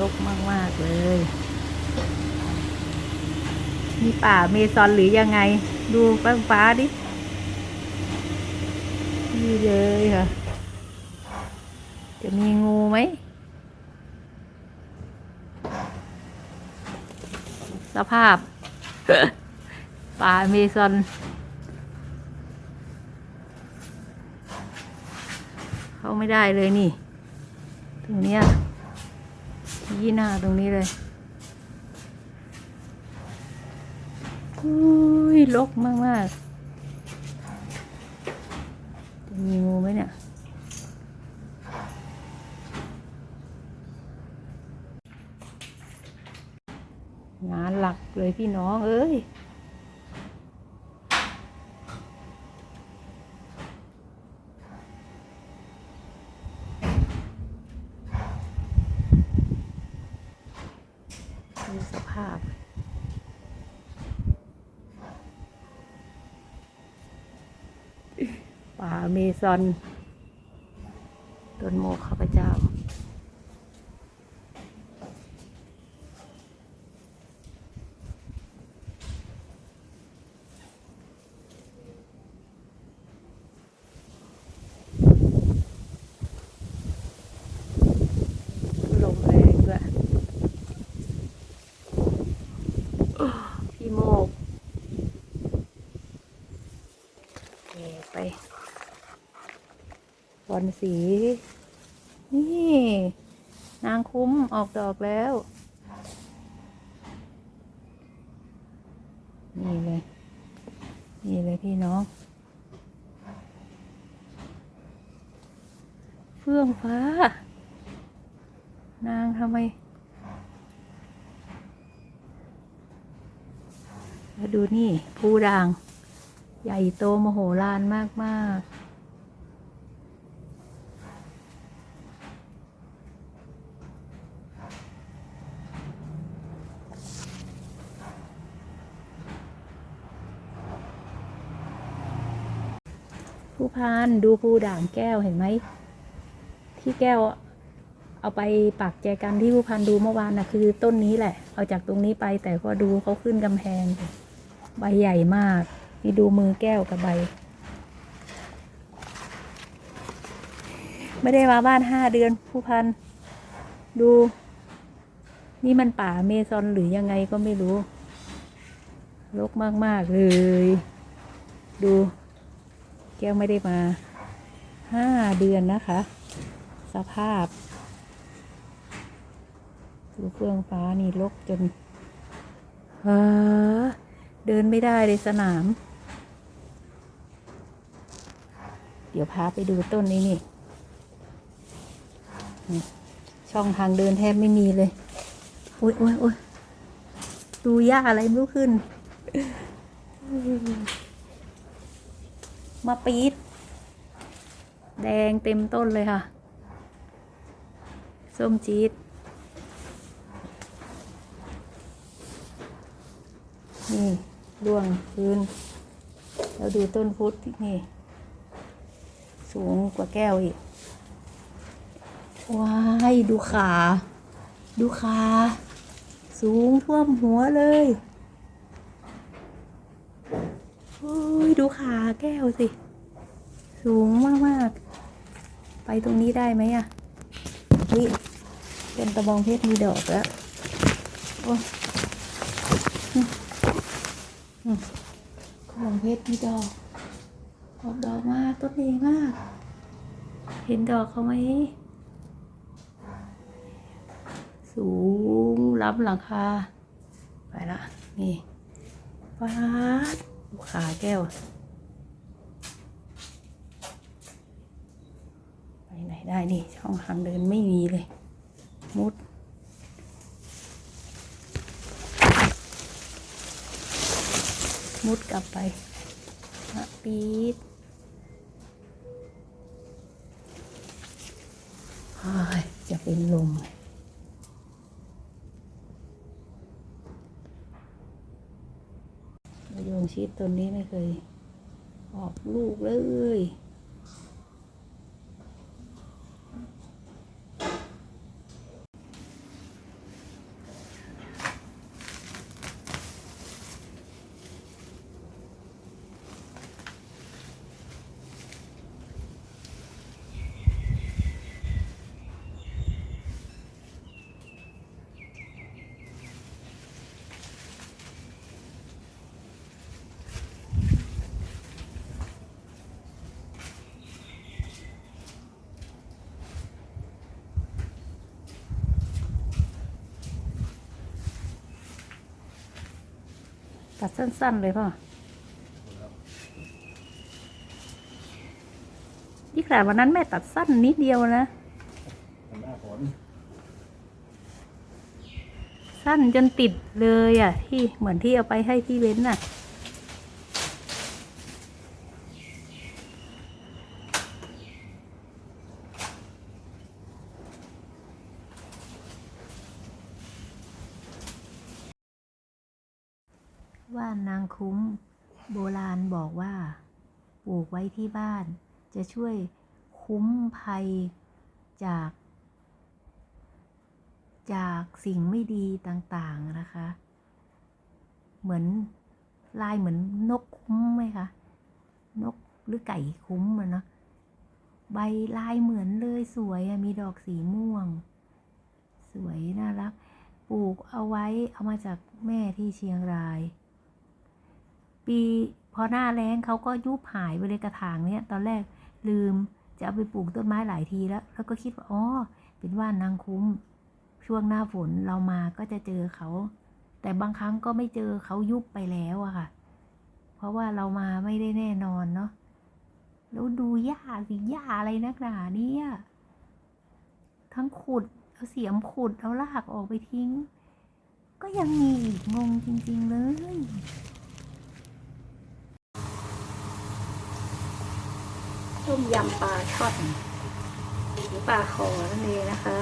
รกมาก ๆ เลย มีป่าเมซอนหรือยังไง ดูฟ้าฟ้าดิ นี่เลยค่ะ จะมีงูไหมสภาพ ป่าเมซอนเข้าไม่ได้เลยนี่ ตรงเนี้ย ยี่หน้าตรงนี้เลยอุ้ยลกมากมากจะมีงูไหมเนี่ย งานหลักเลยพี่น้องเอ้ย ดูสภาพ ป่าเมซอน ต้นโมกข้าพเจ้า ลมแรงด้วย พี่โมกแก ไป บอลสี นี่ นางคุ้มออกดอกแล้ว นี่เลย นี่เลยพี่น้อง เฟื่องฟ้า นางทำไมแล้วดูนี่ภูด่าง ใหญ่โตมโหฬารมากมาก ๆผู้พานดูภูด่างแก้วเห็นไหม ที่แก้วเอาไปปักแจกันที่ผู้พันดูเมื่อวานนะคือต้นนี้แหละ เอาจากตรงนี้ไปแต่ก็ดูเขาขึ้นกำแพง ใบใหญ่มาก นี่ดูมือแก้วกับใบ ไม่ได้มาบ้านห้าเดือนผู้พัน ดู นี่มันป่าเมซอนหรือยังไงก็ไม่รู้รกมาก ๆ เลย ดู แก้วไม่ได้มาห้าเดือนนะคะ สภาพ ดูเฟื่องฟ้านี่ลกจนเออเดินไม่ได้เลยสนาม เดี๋ยวพาไปดูต้นนี้นี่ ช่องทางเดินแทบไม่มีเลยโอ้ยโอ้ยโอ้ยดูหญ้าอะไรไม่รู้ขึ้น มาปีดแดงเต็มต้นเลยค่ะ ส้มจี๊ดนี่ร่วงพื้น แล้วดูต้นพุทธนี่ สูงกว่าแก้วอีก ว้ายดูขา ดูขา สูงท่วมหัวเลยโอ้ยดูขาแก้วสิ สูงมากๆไปตรงนี้ได้ไหมอะนี่เป็นตะบองเพชรมีดอกแล้วโอ้ยของเพชรมีดอกออกดอกมากต้นดีมาก เห็นดอกเขาไหม สูงล้ำหลังคา ไปละ นี่ปาดขาแก้ว ไปไหนได้นี่ ช่องทางเดินไม่มีเลย มุดมุดกลับไปปี๊ดเฮ้ย จะเป็นลม โยนชีตต้นนี้ไม่เคย ออกลูกเลย ตัดสั้น ๆ เลยพ่อที่ขนาดวันนั้นแม่ตัดสั้นนิดเดียวนะหน้าฝนสั้นจนติดเลยอะ ที่เหมือนที่เอาไปให้พี่เว้นน่ะ ว่านางคุ้ม โบราณบอกว่าปลูกไว้ที่บ้าน จะช่วยคุ้มภัยจาก จากสิ่งไม่ดีต่างๆนะคะ เหมือนลายเหมือนนกคุ้มไหมคะ นกหรือไก่คุ้มอะเนาะใบลายเหมือนเลยสวยมีดอกสีม่วง สวยน่ารัก ปลูกเอาไว้เอามาจากแม่ที่เชียงราย ปีพอหน้าแล้งเขาก็ยุบหายไปเลยกระถางเนี้ยตอนแรกลืมจะเอาไปปลูกต้นไม้หลายทีแล้ว แล้วก็คิดว่าอ๋อเป็นว่านนางคุ้ม ช่วงหน้าฝนเรามาก็จะเจอเขา แต่บางครั้งก็ไม่เจอเขายุบไปแล้วอะค่ะ เพราะว่าเรามาไม่ได้แน่นอนเนาะแล้วดูหญ้าสิหญ้าอะไรนักหนาเนี่ยทั้งขุดเอาเสียมขุดเอารากออกไปทิ้ง ก็ยังมีอีกงงจริง ๆ เลย ต้มยำปลาช่อนหรือปลาคอนั่นเองนะคะ